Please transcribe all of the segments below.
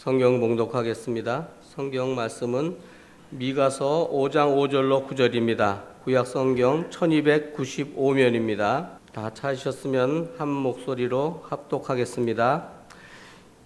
성경 봉독하겠습니다. 성경 말씀은 미가서 5장 5절로 9절입니다. 구약 성경 1295면입니다. 다 찾으셨으면 한 목소리로 합독하겠습니다.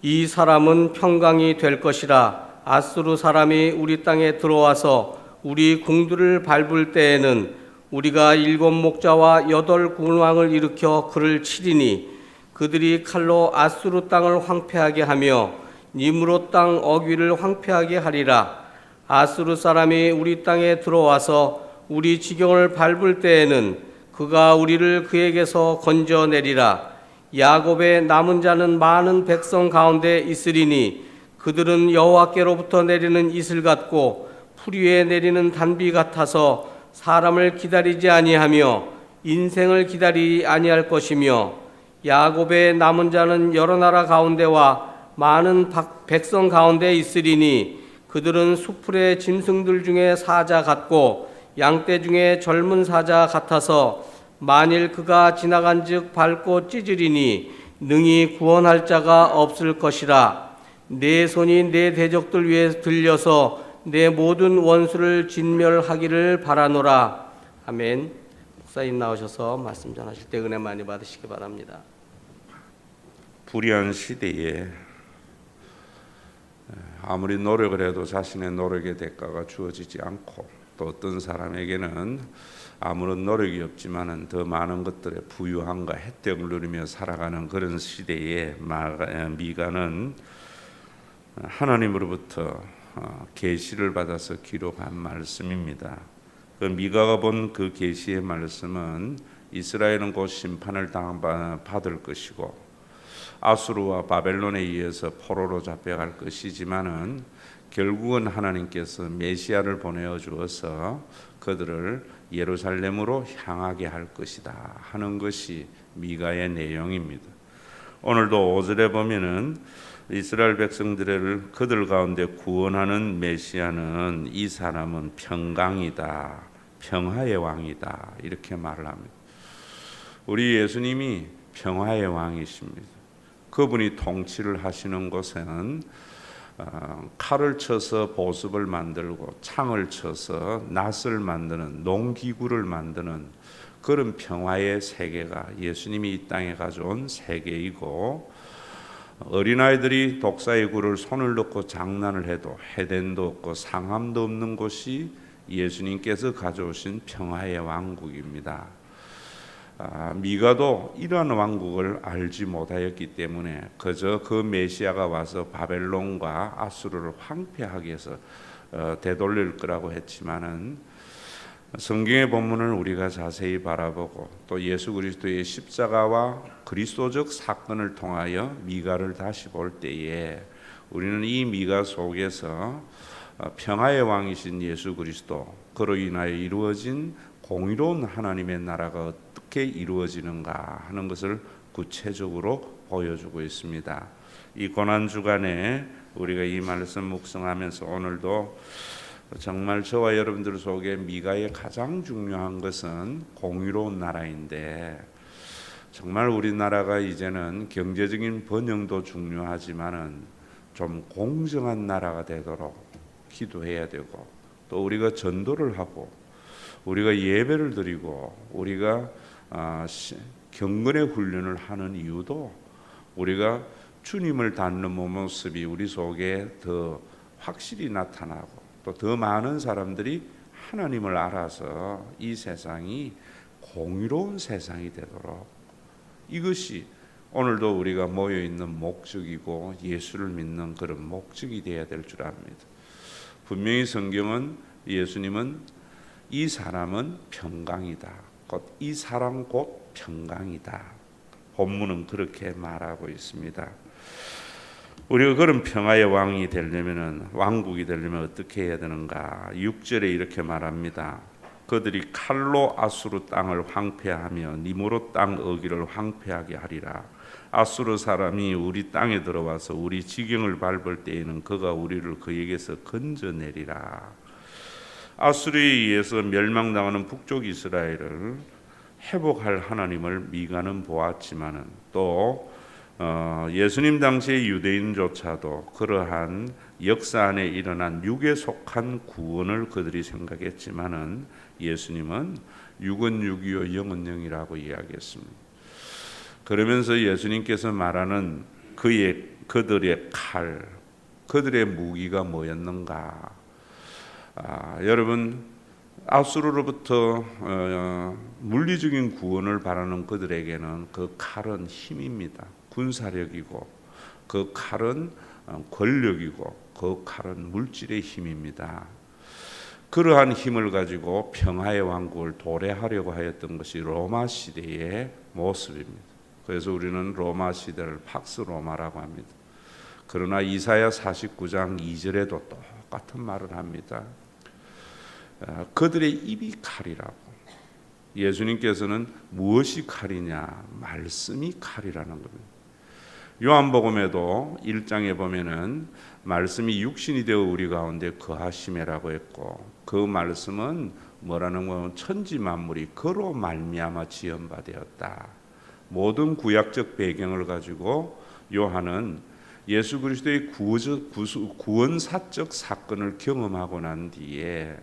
이 사람은 평강이 될 것이라 아수르 사람이 우리 땅에 들어와서 우리 궁들을 밟을 때에는 우리가 일곱 목자와 여덟 군왕을 일으켜 그를 치리니 그들이 칼로 아수르 땅을 황폐하게 하며 니무롯 땅 어귀를 황폐하게 하리라. 아수르 사람이 우리 땅에 들어와서 우리 지경을 밟을 때에는 그가 우리를 그에게서 건져내리라. 야곱의 남은 자는 많은 백성 가운데 있으리니 그들은 여호와께로부터 내리는 이슬 같고 풀 위에 내리는 단비 같아서 사람을 기다리지 아니하며 인생을 기다리지 아니할 것이며 야곱의 남은 자는 여러 나라 가운데와 많은 박- 백성 가운데 있으리니 그들은 수풀의 짐승들 중에 사자 같고 양떼 중에 젊은 사자 같아서 만일 그가 지나간즉 밟고 찢으리니 능히 구원할 자가 없을 것이라. 내 손이 내 대적들 위에 들려서 내 모든 원수를 진멸하기를 바라노라. 아멘. 목사님 나오셔서 말씀 전하실 때 은혜 많이 받으시기 바랍니다. 불의한 시대에 아무리 노력을 해도 자신의 노력의 대가가 주어지지 않고 또 어떤 사람에게는 아무런 노력이 없지만은 더 많은 것들의 부유함과 혜택을 누리며 살아가는 그런 시대에 미가는 하나님으로부터 어, 계시를 받아서 기록한 말씀입니다. 그 미가가 본 그 계시의 말씀은 이스라엘은 곧 심판을 당 받을 것이고 아수르와 바벨론에 의해서 포로로 잡혀갈 것이지만은 결국은 하나님께서 메시아를 보내어 주어서 그들을 예루살렘으로 향하게 할 것이다 하는 것이 미가의 내용입니다. 오늘도 오절에 보면은 이스라엘 백성들을 그들 가운데 구원하는 메시아는 이 사람은 평강이다, 평화의 왕이다 이렇게 말을 합니다. 우리 예수님이 평화의 왕이십니다. 그분이 통치를 하시는 곳에는 어, 칼을 쳐서 보습을 만들고 창을 쳐서 낫을 만드는 농기구를 만드는 그런 평화의 세계가 예수님이 이 땅에 가져온 세계이고 어린아이들이 독사의 굴을 손을 넣고 장난을 해도 해댄도 없고 상함도 없는 곳이 예수님께서 가져오신 평화의 왕국입니다. 아, 미가도 이러한 왕국을 알지 못하였기 때문에 그저 그 메시아가 와서 바벨론과 아수르를 황폐하게 해서 어, 되돌릴 거라고 했지만은 성경의 본문을 우리가 자세히 바라보고 또 예수 그리스도의 십자가와 그리스도적 사건을 통하여 미가를 다시 볼 때에 우리는 이 미가 속에서 어, 평화의 왕이신 예수 그리스도 그로 인하여 이루어진 공의로운 하나님의 나라가 어떻게 이루어지는가 하는 것을 구체적으로 보여주고 있습니다. 이 고난 주간에 우리가 이 말씀 묵상하면서 오늘도 정말 저와 여러분들 속에 미가의 가장 중요한 것은 공의로운 나라인데 정말 우리나라가 이제는 경제적인 번영도 중요하지만은 좀 공정한 나라가 되도록 기도해야 되고 또 우리가 전도를 하고 우리가 예배를 드리고 우리가 경건의 훈련을 하는 이유도 우리가 주님을 닮는 모습이 우리 속에 더 확실히 나타나고 또 더 많은 사람들이 하나님을 알아서 이 세상이 공의로운 세상이 되도록 이것이 오늘도 우리가 모여 있는 목적이고 예수를 믿는 그런 목적이 되어야 될 줄 압니다. 분명히 성경은 예수님은 이 사람은 평강이다. 곧 이 사람 곧 평강이다. 본문은 그렇게 말하고 있습니다. 우리가 그런 평화의 왕이 되려면은 왕국이 되려면 어떻게 해야 되는가? 6절에 이렇게 말합니다. 그들이 칼로 아수르 땅을 황폐하며 니무로 땅 어기를 황폐하게 하리라. 아수르 사람이 우리 땅에 들어와서 우리 지경을 밟을 때에는 그가 우리를 그에게서 건져내리라. 아수르에 의해서 멸망당하는 북쪽 이스라엘을 회복할 하나님을 미가는 보았지만은 또 어, 예수님 당시의 유대인조차도 그러한 역사 안에 일어난 육에 속한 구원을 그들이 생각했지만은 예수님은 육은 육이요 영은 영이라고 이야기했습니다. 그러면서 예수님께서 말하는 그의 그들의 칼, 그들의 무기가 뭐였는가? 아, 여러분 아수르로부터 어, 물리적인 구원을 바라는 그들에게는 그 칼은 힘입니다. 군사력이고 그 칼은 어, 권력이고 그 칼은 물질의 힘입니다. 그러한 힘을 가지고 평화의 왕국을 도래하려고 하였던 것이 로마 시대의 모습입니다. 그래서 우리는 로마 시대를 팍스 로마라고 합니다. 그러나 이사야 49장 2절에도 똑같은 말을 합니다. 어, 그들의 입이 칼이라고. 예수님께서는 무엇이 칼이냐? 말씀이 칼이라는 겁니다. 요한복음에도 1장에 보면은 말씀이 육신이 되어 우리 가운데 거하심이라고 했고 그 말씀은 뭐라는 건 천지 만물이 그로 말미암아 지은 바 되었다. 모든 구약적 배경을 가지고 요한은 예수 그리스도의 구수, 구원사적 사건을 경험하고 난 뒤에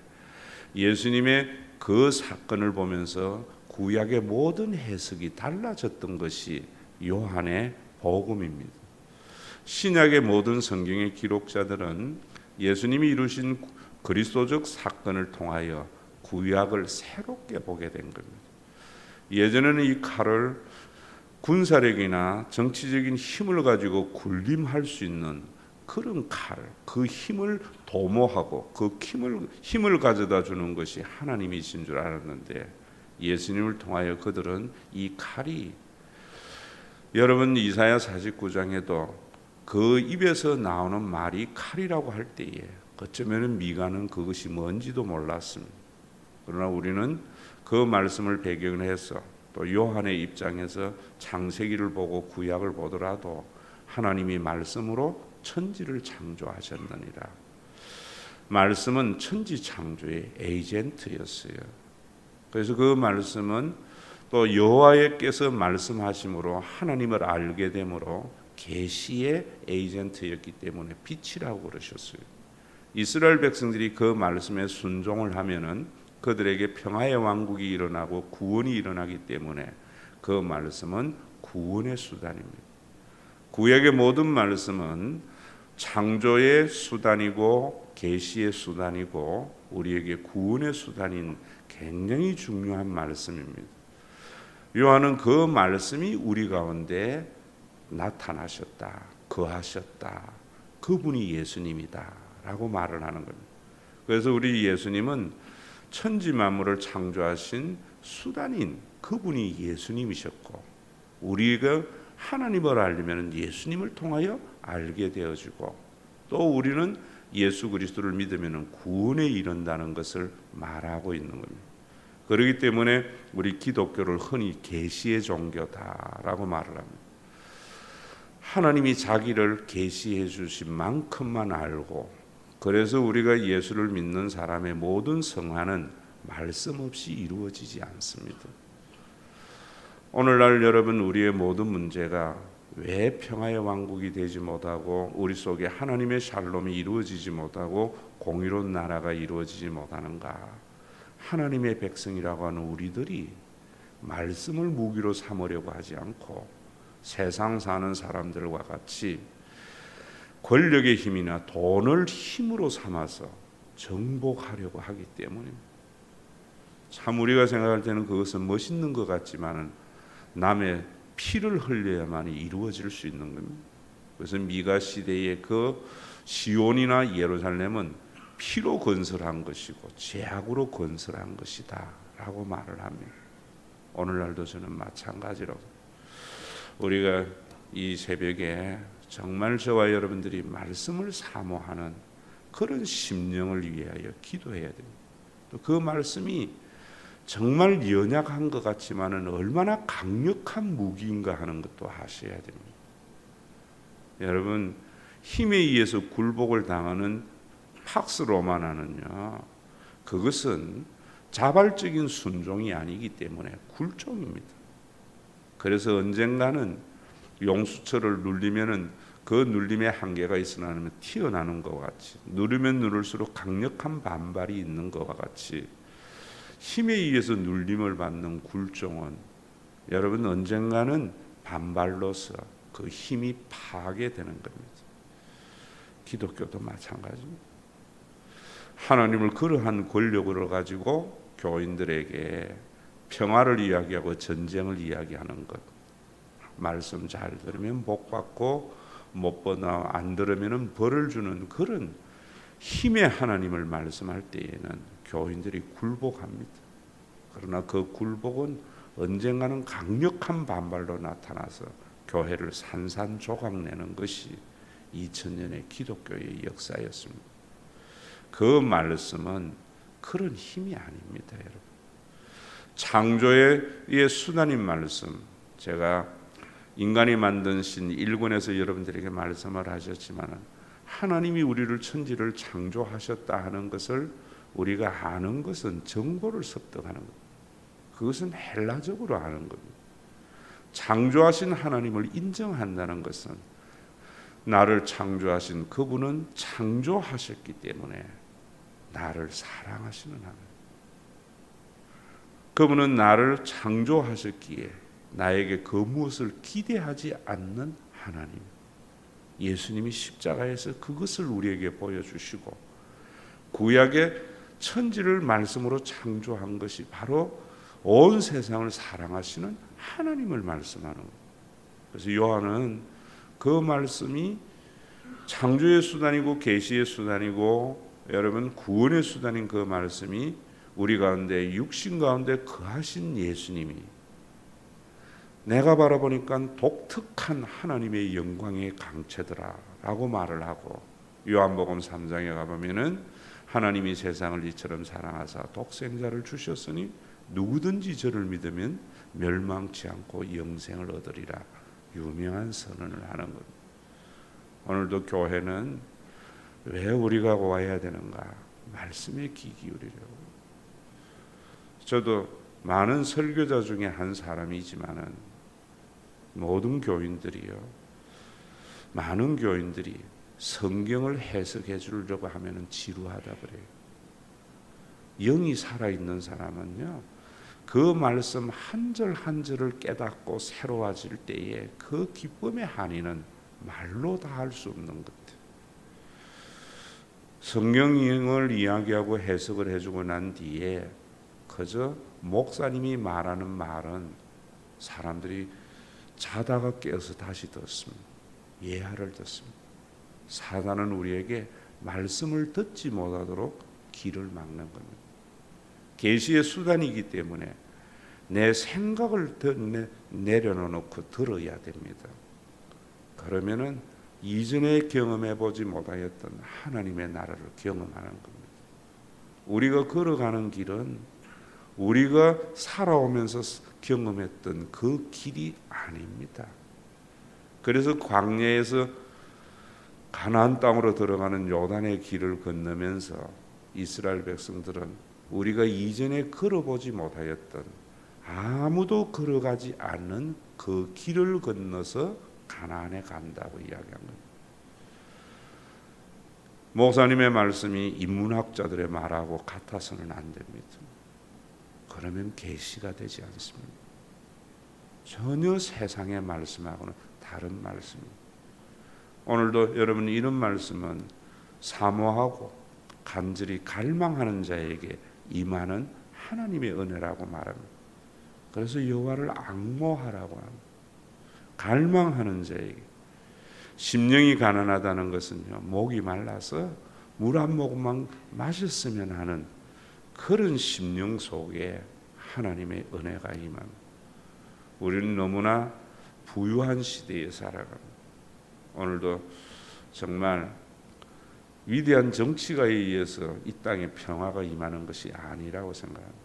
예수님의 그 사건을 보면서 구약의 모든 해석이 달라졌던 것이 요한의 복음입니다. 신약의 모든 성경의 기록자들은 예수님이 이루신 그리스도적 사건을 통하여 구약을 새롭게 보게 된 겁니다. 예전에는 이 칼을 군사력이나 정치적인 힘을 가지고 군림할 수 있는 그런 칼, 그 힘을 도모하고 그 힘을 힘을 가져다 주는 것이 하나님이신 줄 알았는데 예수님을 통하여 그들은 이 칼이 여러분 이사야 49장에도 그 입에서 나오는 말이 칼이라고 할 때에 어쩌면 미가는 그것이 뭔지도 몰랐습니다. 그러나 우리는 그 말씀을 배경으로 해서 또 요한의 입장에서 창세기를 보고 구약을 보더라도 하나님이 말씀으로 천지를 창조하셨느니라. 말씀은 천지 창조의 에이전트였어요. 그래서 그 말씀은 또 여호와께서 말씀하심으로 하나님을 알게 되므로 계시의 에이전트였기 때문에 빛이라고 그러셨어요. 이스라엘 백성들이 그 말씀에 순종을 하면은 그들에게 평화의 왕국이 일어나고 구원이 일어나기 때문에 그 말씀은 구원의 수단입니다. 구약의 모든 말씀은 창조의 수단이고 계시의 수단이고 우리에게 구원의 수단인 굉장히 중요한 말씀입니다. 요한은 그 말씀이 우리 가운데 나타나셨다, 거하셨다. 그분이 예수님이다라고 말을 하는 겁니다. 그래서 우리 예수님은 천지 만물을 창조하신 수단인 그분이 예수님이셨고 우리가 하나님을 알려면 예수님을 통하여 알게 되어지고 또 우리는 예수 그리스도를 믿으면 구원에 이른다는 것을 말하고 있는 겁니다. 그렇기 때문에 우리 기독교를 흔히 계시의 종교다라고 말을 합니다. 하나님이 자기를 계시해 주신 만큼만 알고 그래서 우리가 예수를 믿는 사람의 모든 성화는 말씀 없이 이루어지지 않습니다. 오늘날 여러분 우리의 모든 문제가 왜 평화의 왕국이 되지 못하고 우리 속에 하나님의 샬롬이 이루어지지 못하고 공의로운 나라가 이루어지지 못하는가? 하나님의 백성이라고 하는 우리들이 말씀을 무기로 삼으려고 하지 않고 세상 사는 사람들과 같이 권력의 힘이나 돈을 힘으로 삼아서 정복하려고 하기 때문입니다. 참 우리가 생각할 때는 그것은 멋있는 것 같지만은 남의 피를 흘려야만이 이루어질 수 있는 겁니다. 그래서 미가 시대의 그 시온이나 예루살렘은 피로 건설한 것이고 제약으로 건설한 것이다라고 말을 합니다. 오늘날도 저는 마찬가지로 우리가 이 새벽에 정말 저와 여러분들이 말씀을 사모하는 그런 심령을 위하여 기도해야 됩니다. 또 그 말씀이 정말 연약한 것 같지만은 얼마나 강력한 무기인가 하는 것도 아셔야 됩니다. 여러분 힘에 의해서 굴복을 당하는 팍스 로마나는요. 그것은 자발적인 순종이 아니기 때문에 굴종입니다. 그래서 언젠가는 용수철을 눌리면은 그 눌림의 한계가 있으나 튀어나오는 것 같이 누르면 누를수록 강력한 반발이 있는 것과 같이 힘에 의해서 눌림을 받는 굴종은 여러분 언젠가는 반발로서 그 힘이 파괴되는 겁니다. 기독교도 마찬가지입니다. 하나님을 그러한 권력으로 가지고 교인들에게 평화를 이야기하고 전쟁을 이야기하는 것. 말씀 잘 들으면 복 받고 못 보나 안 들으면 벌을 주는 그런 힘의 하나님을 말씀할 때에는 교인들이 굴복합니다. 그러나 그 굴복은 언젠가는 강력한 반발로 나타나서 교회를 산산조각내는 것이 2000년의 기독교의 역사였습니다. 그 말씀은 그런 힘이 아닙니다, 여러분. 창조의 수단인 말씀, 제가 인간이 만든 신 1권에서 여러분들에게 말씀을 하셨지만 하나님이 우리를 천지를 창조하셨다 하는 것을 우리가 아는 것은 정보를 습득하는 것. 그것은 헬라적으로 아는 겁니다. 창조하신 하나님을 인정한다는 것은 나를 창조하신 그분은 창조하셨기 때문에 나를 사랑하시는 하나님. 그분은 나를 창조하셨기에 나에게 그 무엇을 기대하지 않는 하나님. 예수님이 십자가에서 그것을 우리에게 보여주시고 구약의 천지를 말씀으로 창조한 것이 바로 온 세상을 사랑하시는 하나님을 말씀하는 거예요. 그래서 요한은 그 말씀이 창조의 수단이고 계시의 수단이고 여러분 구원의 수단인 그 말씀이 우리 가운데 육신 가운데 거하신 예수님이 내가 바라보니까 독특한 하나님의 영광의 강체더라라고 말을 하고 요한복음 3장에 가보면은 하나님이 세상을 이처럼 사랑하사 독생자를 주셨으니 누구든지 저를 믿으면 멸망치 않고 영생을 얻으리라 유명한 선언을 하는 것. 오늘도 교회는 왜 우리가 와야 되는가? 말씀에 귀 기울이려고. 저도 많은 설교자 중에 한 사람이지만은 모든 교인들이요. 많은 교인들이 성경을 해석해 주려고 하면은 지루하다 그래요. 영이 살아 있는 사람은요. 그 말씀 한 절 한 절을 깨닫고 새로워질 때에 그 기쁨의 한이는 말로 다 할 수 없는 것 같아요. 성경을 이야기하고 해석을 해주고 난 뒤에 그저 목사님이 말하는 말은 사람들이 자다가 깨어서 다시 듣습니다. 예하를 듣습니다. 사단은 우리에게 말씀을 듣지 못하도록 길을 막는 겁니다. 계시의 수단이기 때문에 내 생각을 내려놓고 들어야 됩니다. 그러면은 이전에 경험해 보지 못하였던 하나님의 나라를 경험하는 겁니다. 우리가 걸어가는 길은 우리가 살아오면서 경험했던 그 길이 아닙니다. 그래서 광야에서 가나안 땅으로 들어가는 요단의 길을 건너면서 이스라엘 백성들은 우리가 이전에 걸어보지 못하였던 아무도 걸어가지 않는 그 길을 건너서 가나안에 간다고 이야기한 겁니다. 목사님의 말씀이 인문학자들의 말하고 같아서는 안 됩니다. 그러면 계시가 되지 않습니다. 전혀 세상의 말씀하고는 다른 말씀입니다. 오늘도 여러분 이런 말씀은 사모하고 간절히 갈망하는 자에게 임하는 하나님의 은혜라고 말합니다. 그래서 여호와를 악모하라고 합니다. 갈망하는 자에게 심령이 가난하다는 것은요 목이 말라서 물 한 모금만 마셨으면 하는 그런 심령 속에 하나님의 은혜가 임합니다. 우리는 너무나 부유한 시대에 살아갑니다. 오늘도 정말 위대한 정치가에 의해서 이 땅에 평화가 임하는 것이 아니라고 생각합니다.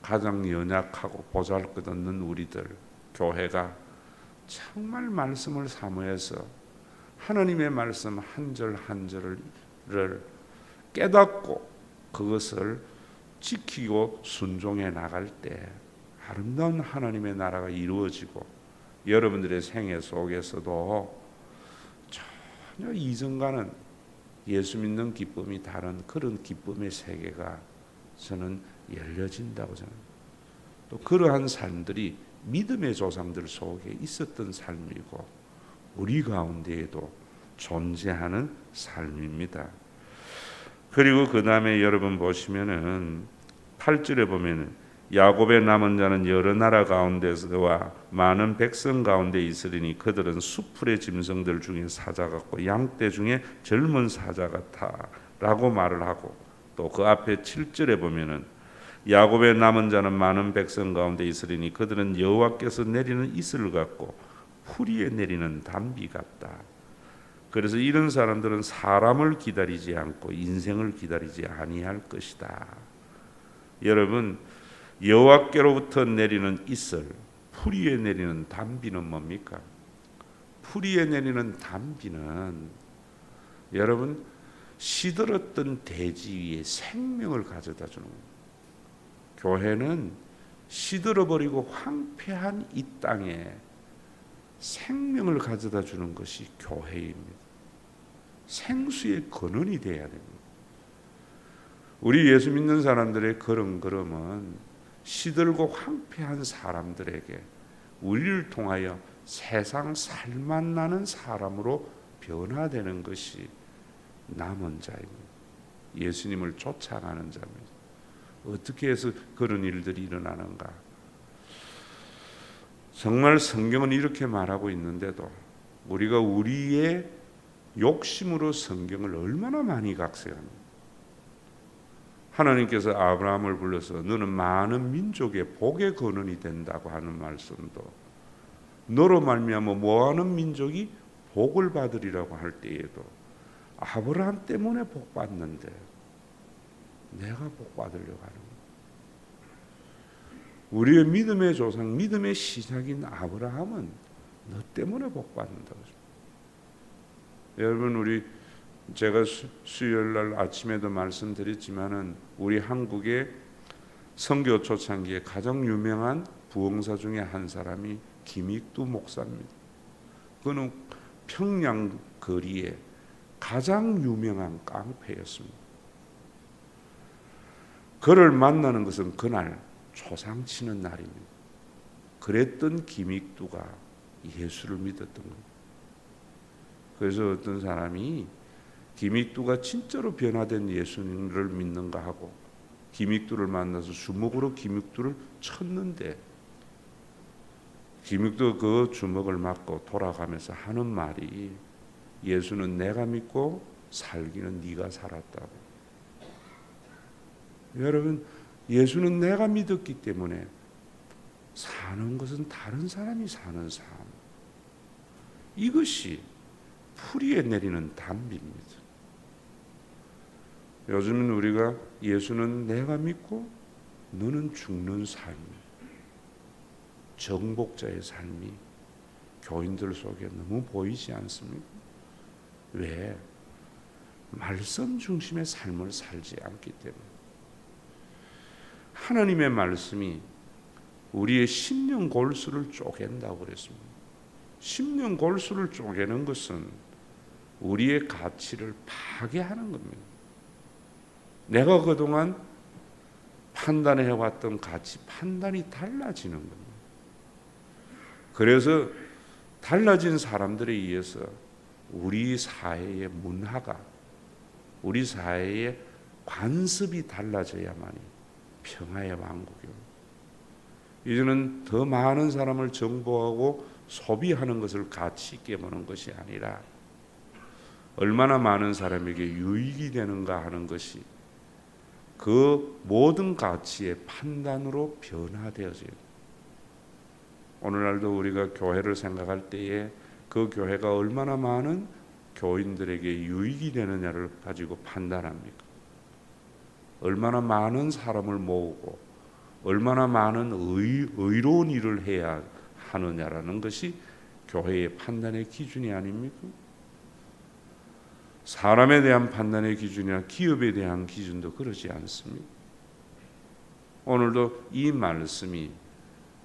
가장 연약하고 보잘것없는 우리들 교회가 정말 말씀을 사모해서 하나님의 말씀 한 절 한 절을 깨닫고 그것을 지키고 순종해 나갈 때 아름다운 하나님의 나라가 이루어지고 여러분들의 생애 속에서도 전혀 이전과는 예수 믿는 기쁨이 다른 그런 기쁨의 세계가 저는 열려진다고 저는 또 그러한 삶들이 믿음의 조상들 속에 있었던 삶이고 우리 가운데에도 존재하는 삶입니다. 그리고 그 다음에 여러분 보시면은 8절에 보면은 야곱의 남은 자는 여러 나라 가운데서와 많은 백성 가운데 있으리니 그들은 수풀의 짐승들 중에 사자 같고 양떼 중에 젊은 사자 같아라고 말을 하고 또 그 앞에 7절에 보면은 야곱의 남은 자는 많은 백성 가운데 있으리니 그들은 여호와께서 내리는 이슬 같고 풀이에 내리는 담비 같다. 그래서 이런 사람들은 사람을 기다리지 않고 인생을 기다리지 아니할 것이다. 여러분 여호와께로부터 내리는 이슬, 풀이에 내리는 담비는 뭡니까? 풀이에 내리는 담비는 여러분 시들었던 대지 위에 생명을 가져다 주는. 교회는 시들어 버리고 황폐한 이 땅에 생명을 가져다 주는 것이 교회입니다. 생수의 근원이 되어야 됩니다. 우리 예수 믿는 사람들의 그런 걸음은 시들고 황폐한 사람들에게 우리를 통하여 세상 살맛나는 사람으로 변화되는 것이 남은 자입니다. 예수님을 쫓아가는 자입니다. 어떻게 해서 그런 일들이 일어나는가? 정말 성경은 이렇게 말하고 있는데도 우리가 우리의 욕심으로 성경을 얼마나 많이 각색합니까? 하나님께서 아브라함을 불러서 너는 많은 민족의 복의 근원이 된다고 하는 말씀도 너로 말미암아 뭐하는 민족이 복을 받으리라고 할 때에도 아브라함 때문에 복 받는데 내가 복 받으려고 하는 거야. 우리의 믿음의 조상, 믿음의 시작인 아브라함은 너 때문에 복 받는다고. 여러분 우리 제가 수, 수요일 날 아침에도 말씀드렸지만은 우리 한국의 선교 초창기에 가장 유명한 부흥사 중에 한 사람이 김익두 목사입니다. 그는 평양 거리에 가장 유명한 깡패였습니다. 그를 만나는 것은 그날 초상치는 날입니다. 그랬던 김익두가 예수를 믿었던 겁니다. 그래서 어떤 사람이 김익두가 진짜로 변화된 예수님을 믿는가 하고 김익두를 만나서 주먹으로 김익두를 쳤는데 김익두 그 주먹을 맞고 돌아가면서 하는 말이 예수는 내가 믿고 살기는 네가 살았다고. 여러분 예수는 내가 믿었기 때문에 사는 것은 다른 사람이 사는 삶. 이것이 풀이에 내리는 담비입니다. 요즘은 우리가 예수는 내가 믿고 너는 죽는 삶, 정복자의 삶이 교인들 속에 너무 보이지 않습니까? 왜? 말씀 중심의 삶을 살지 않기 때문에. 하나님의 말씀이 우리의 심령 골수를 쪼갠다고 그랬습니다. 심령 골수를 쪼개는 것은 우리의 가치를 파괴하는 겁니다. 내가 그동안 판단해 왔던 가치 판단이 달라지는 겁니다. 그래서 달라진 사람들에 의해서 우리 사회의 문화가 우리 사회의 관습이 달라져야만이 평화의 왕국이요. 이제는 더 많은 사람을 정보하고 소비하는 것을 가치 있게 보는 것이 아니라 얼마나 많은 사람에게 유익이 되는가 하는 것이 그 모든 가치의 판단으로 변화되어져요. 오늘날도 우리가 교회를 생각할 때에 그 교회가 얼마나 많은 교인들에게 유익이 되느냐를 가지고 판단합니까? 얼마나 많은 사람을 모으고 얼마나 많은 의, 의로운 일을 해야 하느냐라는 것이 교회의 판단의 기준이 아닙니까? 사람에 대한 판단의 기준이나 기업에 대한 기준도 그러지 않습니다. 오늘도 이 말씀이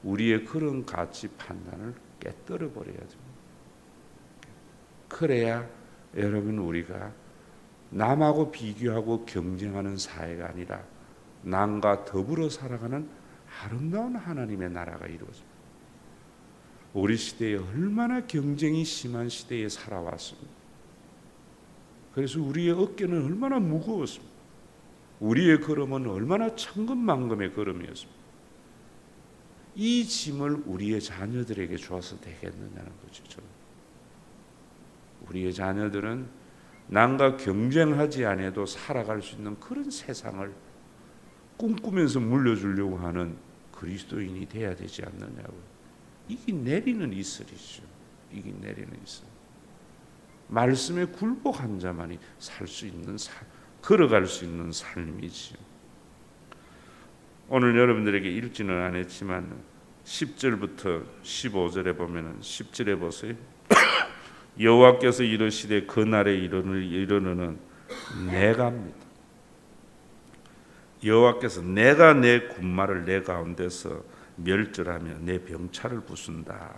우리의 그런 가치 판단을 깨뜨려 버려야죠. 그래야 여러분 우리가 남하고 비교하고 경쟁하는 사회가 아니라 남과 더불어 살아가는 아름다운 하나님의 나라가 이루어집니다. 우리 시대에 얼마나 경쟁이 심한 시대에 살아왔습니다. 그래서 우리의 어깨는 얼마나 무거웠습니다. 우리의 걸음은 얼마나 천근만금의 걸음이었습니다. 이 짐을 우리의 자녀들에게 줘서 되겠느냐는 거죠. 저는. 우리의 자녀들은 남과 경쟁하지 않아도 살아갈 수 있는 그런 세상을 꿈꾸면서 물려주려고 하는 그리스도인이 돼야 되지 않느냐고. 이게 내리는 이슬이죠. 이게 내리는 이슬. 말씀에 굴복한 자만이 살 수 있는 삶, 걸어갈 수 있는 삶이지요. 오늘 여러분들에게 읽지는 않았지만 10절부터 15절에 보면은 10절에 보세요. 여호와께서 이르시되 그 날에 이르는 이르는 내가입니다. 여호와께서 내가 내 군마를 내 가운데서 멸절하며 내 병차를 부순다.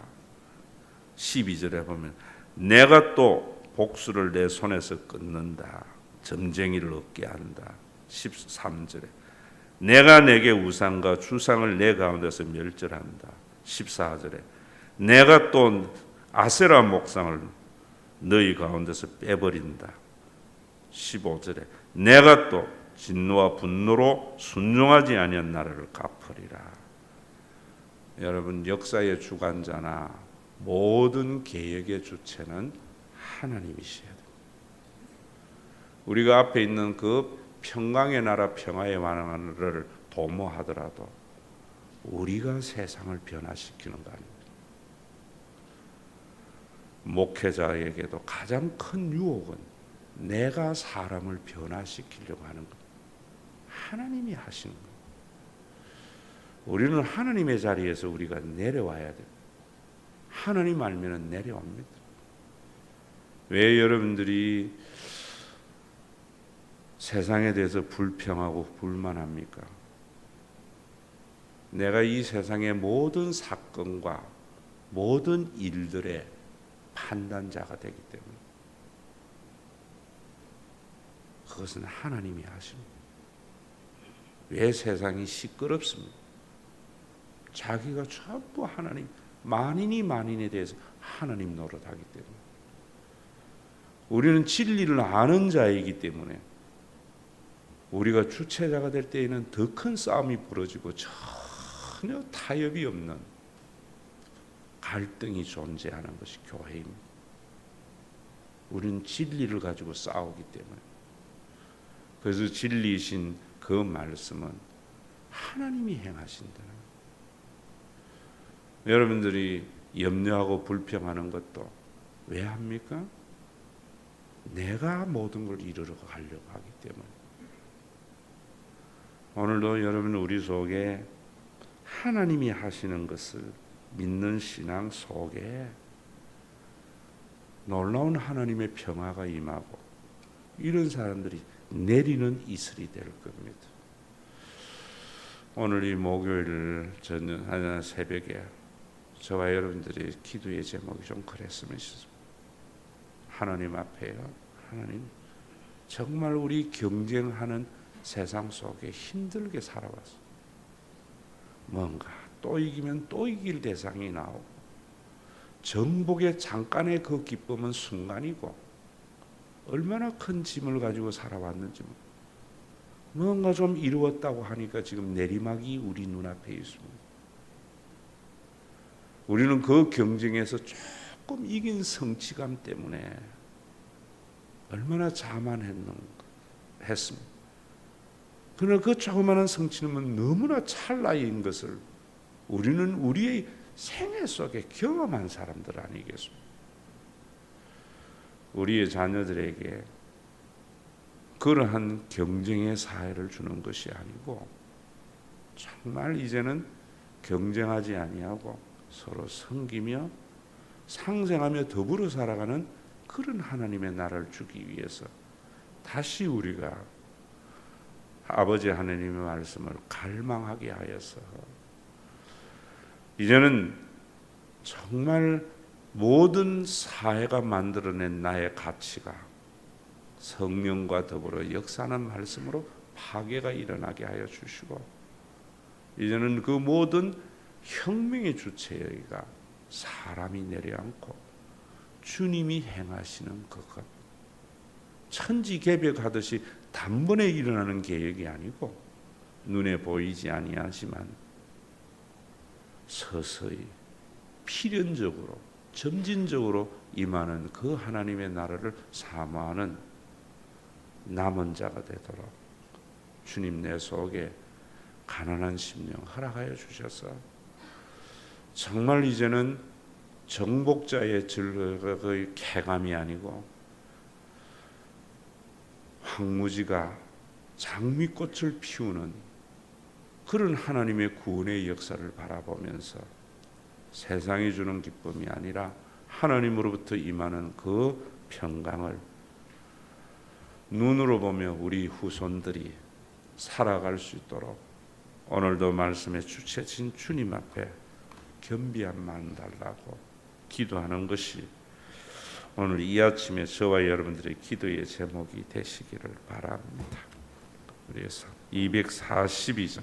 12절에 보면 내가 또 복수를 내 손에서 끊는다. 점쟁이를 얻게 한다. 13절에 내가 내게 우상과 주상을 내 가운데서 멸절한다. 14절에 내가 또 아세라 목상을 너희 가운데서 빼버린다. 15절에 내가 또 진노와 분노로 순종하지 아니한 나라를 갚으리라. 여러분 역사의 주관자나 모든 계획의 주체는 하나님이셔야 됩니다. 우리가 앞에 있는 그 평강의 나라 평화의 완화를 도모하더라도 우리가 세상을 변화시키는 거 아닙니까? 목회자에게도 가장 큰 유혹은 내가 사람을 변화시키려고 하는 것. 하나님이 하시는 것. 우리는 하나님의 자리에서 우리가 내려와야 돼요. 하나님 알면은 내려옵니다. 왜 여러분들이 세상에 대해서 불평하고 불만합니까? 내가 이 세상의 모든 사건과 모든 일들의 판단자가 되기 때문에 그것은 하나님이 하십니다. 왜 세상이 시끄럽습니까? 자기가 전부 하나님 만인이 만인에 대해서 하나님 노릇하기 때문에 우리는 진리를 아는 자이기 때문에 우리가 주체자가 될 때에는 더 큰 싸움이 벌어지고 전혀 타협이 없는 갈등이 존재하는 것이 교회입니다. 우리는 진리를 가지고 싸우기 때문에 그래서 진리이신 그 말씀은 하나님이 행하신다. 여러분들이 염려하고 불평하는 것도 왜 합니까? 내가 모든 걸 이루러 가려고 하기 때문에. 오늘도 여러분 우리 속에 하나님이 하시는 것을 믿는 신앙 속에 놀라운 하나님의 평화가 임하고 이런 사람들이 내리는 이슬이 될 겁니다. 오늘 이 목요일 저녁 하나 새벽에 저와 여러분들의 기도의 제목이 좀 그랬으면 싶습니다. 하나님 앞에요. 하나님 정말 우리 경쟁하는 세상 속에 힘들게 살아왔어. 뭔가 또 이기면 또 이길 대상이 나오고 정복의 잠깐의 그 기쁨은 순간이고 얼마나 큰 짐을 가지고 살아왔는지 뭔가 좀 이루었다고 하니까 지금 내리막이 우리 눈앞에 있습니다. 우리는 그 경쟁에서 조금 이긴 성취감 때문에 얼마나 자만했는 했습니다. 그러나 그 조그마한 성취는 너무나 찰나인 것을 우리는 우리의 생애 속에 경험한 사람들 아니겠습니까? 우리의 자녀들에게 그러한 경쟁의 사회를 주는 것이 아니고 정말 이제는 경쟁하지 아니하고 서로 섬기며 상생하며 더불어 살아가는 그런 하나님의 나라를 주기 위해서 다시 우리가 아버지 하나님의 말씀을 갈망하게 하여서 이제는 정말 모든 사회가 만들어낸 나의 가치가 성령과 더불어 역사하는 말씀으로 파괴가 일어나게 하여 주시고 이제는 그 모든 혁명의 주체여기가 사람이 내려앉고 주님이 행하시는 그것 천지 개벽하듯이 단번에 일어나는 계획이 아니고 눈에 보이지 아니하지만 서서히 필연적으로 점진적으로 임하는 그 하나님의 나라를 사모하는 남은 자가 되도록 주님 내 속에 가난한 심령 허락하여 주셔서 정말 이제는 정복자의 즐거의 쾌감이 아니고 황무지가 장미꽃을 피우는 그런 하나님의 구원의 역사를 바라보면서 세상이 주는 기쁨이 아니라 하나님으로부터 임하는 그 평강을 눈으로 보며 우리 후손들이 살아갈 수 있도록 오늘도 말씀의 주체진 주님 앞에 마음 달라고 기도하는 것이 오늘 이 아침에 저와 여러분들의 기도의 제목이 되시기를 바랍니다. 그래서 242장